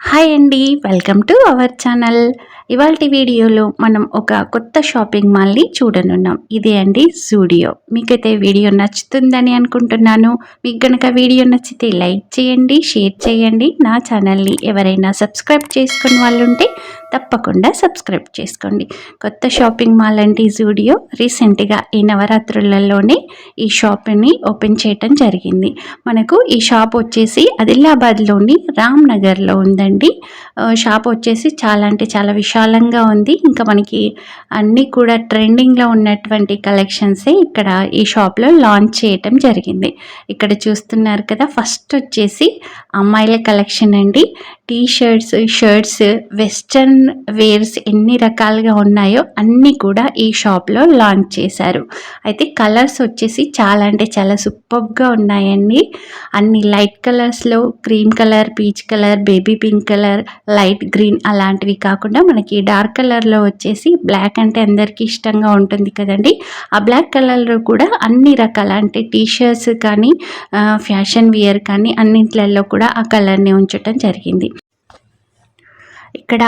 Hi అండి welcome to our channel ఇవాళ వీడియోలో మనం ఒక కొత్త షాపింగ్ మాల్ని చూడనున్నాం. ఇదే అండి జూడియో మీకైతే వీడియో నచ్చుతుందని అనుకుంటున్నాను. మీకు గనక వీడియో నచ్చితే లైక్ చేయండి షేర్ చేయండి. నా ఛానల్ని ఎవరైనా సబ్స్క్రైబ్ చేసుకుని వాళ్ళు ఉంటే తప్పకుండా సబ్స్క్రైబ్ చేసుకోండి. కొత్త షాపింగ్ మాల్ అంటే జూడియో రీసెంట్గా ఈ నవరాత్రులలోనే ఈ షాప్ని ఓపెన్ చేయటం జరిగింది. మనకు ఈ షాప్ వచ్చేసి ఆదిలాబాద్లోని రామ్ నగర్లో ఉందండి. షాప్ వచ్చేసి చాలా అంటే చాలా విశాలంగా ఉంది. ఇంకా మనకి అన్నీ కూడా ట్రెండింగ్లో ఉన్నటువంటి కలెక్షన్సే ఇక్కడ ఈ షాప్లో లాంచ్ చేయటం జరిగింది. ఇక్కడ చూస్తున్నారు కదా ఫస్ట్ వచ్చేసి అమ్మాయిల కలెక్షన్ అండి. T shirts shirts western wears ఎన్ని రకాలుగా ఉన్నాయో అన్నీ కూడా ఈ షాప్లో లాంచ్ చేశారు. అయితే కలర్స్ వచ్చేసి చాలా అంటే చాలా సూపర్గా ఉన్నాయండి. అన్ని లైట్ కలర్స్లో cream colour peach colour baby pink colour light green అలాంటివి కాకుండా మనకి డార్క్ కలర్లో వచ్చేసి బ్లాక్ అంటే అందరికీ ఇష్టంగా ఉంటుంది కదండి. ఆ బ్లాక్ కలర్లో కూడా అన్ని రకాల అంటే టీ షర్ట్స్ కానీ ఫ్యాషన్ వియర్ కానీ అన్నింటిలో కూడా ఆ కలర్ని ఉంచటం జరిగింది. ఇక్కడ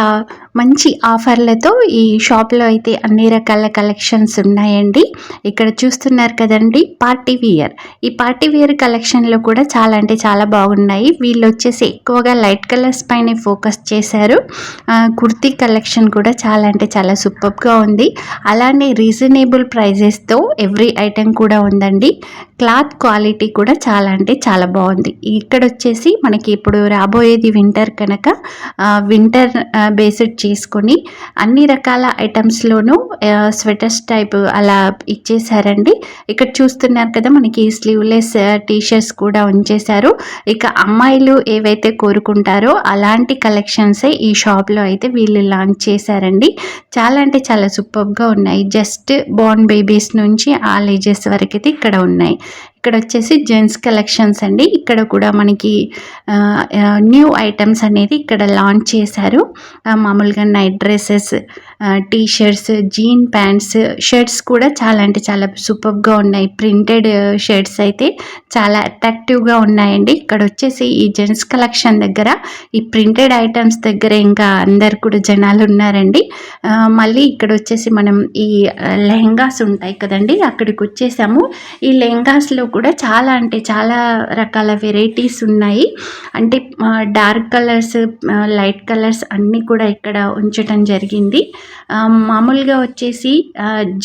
మంచి ఆఫర్లతో ఈ షాప్లో అయితే అన్ని రకాల కలెక్షన్స్ ఉన్నాయండి. ఇక్కడ చూస్తున్నారు కదండి పార్టీ వియర్ ఈ పార్టీ వియర్ కలెక్షన్లో కూడా చాలా అంటే చాలా బాగున్నాయి. వీళ్ళు వచ్చేసి ఎక్కువగా లైట్ కలర్స్ పైన ఫోకస్ చేశారు. కుర్తీ కలెక్షన్ కూడా చాలా అంటే చాలా సూపర్గా ఉంది. అలానే రీజనబుల్ ప్రైజెస్తో ఎవ్రీ ఐటెం కూడా ఉందండి. క్లాత్ క్వాలిటీ కూడా చాలా అంటే చాలా బాగుంది. ఇక్కడ వచ్చేసి మనకి ఇప్పుడు రాబోయేది వింటర్ కనుక వింటర్ బేస్డ్ చేసుకొని అన్ని రకాల ఐటమ్స్లోనూ స్వెటర్స్ టైప్ అలా ఇచ్చేసారండి ఇక్కడ చూస్తున్నారు కదా మనకి స్లీవ్లెస్ టీషర్ట్స్ కూడా ఉంచేశారు. ఇక అమ్మాయిలు ఏవైతే కోరుకుంటారో అలాంటి కలెక్షన్సే ఈ షాప్లో అయితే వీళ్ళు లాంచ్ చేశారండి. చాలా అంటే చాలా సూపర్గా ఉన్నాయి. జస్ట్ బోర్న్ బేబీస్ నుంచి ఆల్ ఏజెస్ వరకు అయితే ఇక్కడ ఉన్నాయి. ఇక్కడ వచ్చేసి జెంట్స్ కలెక్షన్స్ అండి. ఇక్కడ కూడా మనకి న్యూ ఐటమ్స్ అనేది ఇక్కడ లాంచ్ చేశారు. మామూలుగా night dresses T shirts jean pants shirts కూడా చాలా అంటే చాలా సూపర్గా ఉన్నాయి. ప్రింటెడ్ షర్ట్స్ అయితే చాలా అట్రాక్టివ్గా ఉన్నాయండి. ఇక్కడ వచ్చేసి ఈ జెంట్స్ కలెక్షన్ దగ్గర ఈ ప్రింటెడ్ ఐటమ్స్ దగ్గర ఇంకా అందరు కూడా జనాలు ఉన్నారండి. మళ్ళీ ఇక్కడ వచ్చేసి మనం ఈ లెహంగాస్ ఉంటాయి కదండి అక్కడికి వచ్చేసాము. ఈ లెహంగాస్లో కూడా చాలా అంటే చాలా రకాల వెరైటీస్ ఉన్నాయి. అంటే డార్క్ కలర్స్ లైట్ కలర్స్ అన్నీ కూడా ఇక్కడ ఉంచటం జరిగింది. మామూలుగా వచ్చేసి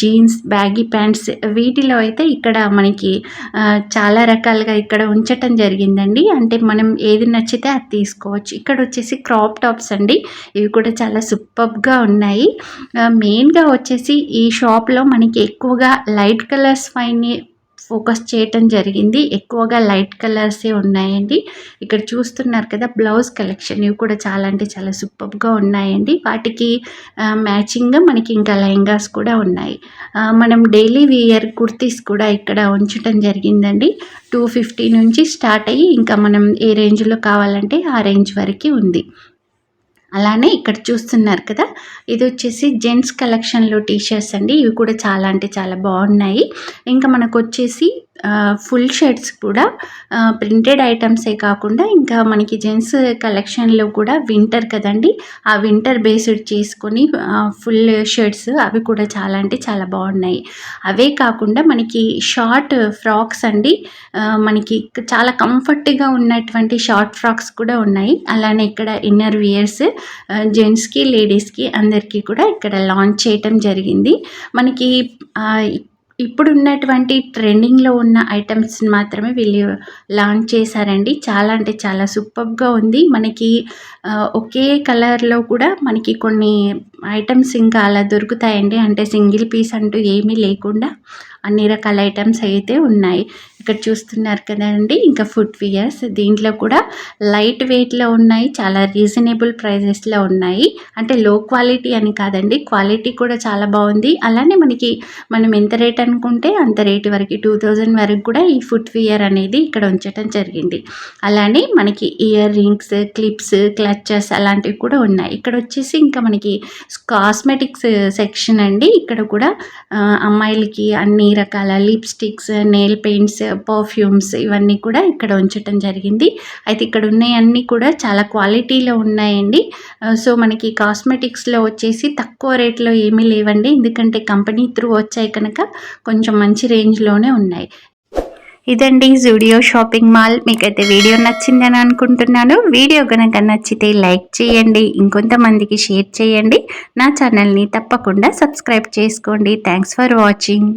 జీన్స్ బ్యాగీ ప్యాంట్స్ వీటిలో అయితే ఇక్కడ మనకి చాలా రకాలుగా ఇక్కడ ఉంచటం జరిగిందండి. అంటే మనం ఏది నచ్చితే అది తీసుకోవచ్చు. ఇక్కడ వచ్చేసి క్రాప్ టాప్స్ అండి. ఇవి కూడా చాలా సూపర్గా ఉన్నాయి. మెయిన్గా వచ్చేసి ఈ షాప్లో మనకి ఎక్కువగా లైట్ కలర్స్ పైన ఫోకస్ చేయటం జరిగింది. ఎక్కువగా లైట్ కలర్సే ఉన్నాయండి. ఇక్కడ చూస్తున్నారు కదా బ్లౌజ్ కలెక్షన్ ఇవి కూడా చాలా అంటే చాలా సూపర్గా ఉన్నాయండి. వాటికి మ్యాచింగ్గా మనకి ఇంకా లెహంగాస్ కూడా ఉన్నాయి. మనం డైలీ వియర్ కుర్తీస్ కూడా ఇక్కడ ఉంచటం జరిగిందండి. టూ ఫిఫ్టీ నుంచి స్టార్ట్ అయ్యి ఇంకా మనం ఏ రేంజ్లో కావాలంటే ఆ రేంజ్ వరకు ఉంది. అలానే ఇక్కడ చూస్తున్నారు కదా ఇది వచ్చేసి జెంట్స్ కలెక్షన్లో టీషర్ట్స్ అండి. ఇవి కూడా చాలా అంటే చాలా బాగున్నాయి. ఇంకా మనకు వచ్చేసి ఫుల్ షర్ట్స్ కూడా ప్రింటెడ్ ఐటమ్సే కాకుండా ఇంకా మనకి జెంట్స్ కలెక్షన్లో కూడా వింటర్ కదండి ఆ వింటర్ బేస్డ్ చేసుకొని ఫుల్ షర్ట్స్ అవి కూడా చాలా అంటే చాలా బాగున్నాయి. అవే కాకుండా మనకి షార్ట్ ఫ్రాక్స్ అండి మనకి చాలా కంఫర్ట్గా ఉన్నటువంటి షార్ట్ ఫ్రాక్స్ కూడా ఉన్నాయి. అలానే ఇక్కడ ఇన్నర్ వియర్స్ జెంట్స్కి లేడీస్కి అందరికీ కూడా ఇక్కడ లాంచ్ చేయటం జరిగింది. మనకి ఇప్పుడున్నటువంటి ట్రెండింగ్లో ఉన్న ఐటమ్స్ మాత్రమే వీళ్ళు లాంచ్ చేశారండి. చాలా అంటే చాలా సూపర్గా ఉంది. మనకి ఒకే కలర్లో కూడా మనకి కొన్ని ఐటమ్స్ ఇంకా అలా దొరుకుతాయండి. అంటే సింగిల్ పీస్ అంటూ ఏమీ లేకుండా అన్ని రకాల ఐటమ్స్ అయితే ఉన్నాయి. ఇక్కడ చూస్తున్నారు కదండి ఇంకా ఫుట్ వియర్స్ దీంట్లో కూడా లైట్ వెయిట్లో ఉన్నాయి చాలా రీజనబుల్ ప్రైజెస్లో ఉన్నాయి. అంటే లో క్వాలిటీ అని కాదండి క్వాలిటీ కూడా చాలా బాగుంది. అలానే మనకి మనం ఎంత రేట్ అనుకుంటే అంత రేట్ వరకు టూ థౌజండ్ వరకు కూడా ఈ ఫుట్ వియర్ అనేది ఇక్కడ ఉంచడం జరిగింది. అలానే మనకి ఇయర్ రింగ్స్ క్లిప్స్ క్లచెస్ అలాంటివి కూడా ఉన్నాయి. ఇక్కడ వచ్చేసి ఇంకా మనకి కాస్మెటిక్స్ సెక్షన్ అండి. ఇక్కడ కూడా అమ్మాయిలకి అన్ని రకాల లిప్స్టిక్స్ నెయిల్ పెయింట్స్ పర్ఫ్యూమ్స్ ఇవన్నీ కూడా ఇక్కడ ఉంచటం జరిగింది. అయితే ఇక్కడ ఉన్నాయన్నీ కూడా చాలా క్వాలిటీలో ఉన్నాయండి. సో మనకి కాస్మెటిక్స్లో వచ్చేసి తక్కువ రేట్లో ఏమీ లేవండి. ఎందుకంటే కంపెనీ త్రూ వచ్చాయి కనుక కొంచెం మంచి రేంజ్లోనే ఉన్నాయి. ఇదండి జూడియో షాపింగ్ మాల్. మీకైతే వీడియో నచ్చిందని అనుకుంటున్నాను. వీడియో కనుక నచ్చితే లైక్ చేయండి. ఇంకొంతమందికి షేర్ చేయండి. నా ఛానల్ని తప్పకుండా సబ్స్క్రైబ్ చేసుకోండి. Thanks for watching.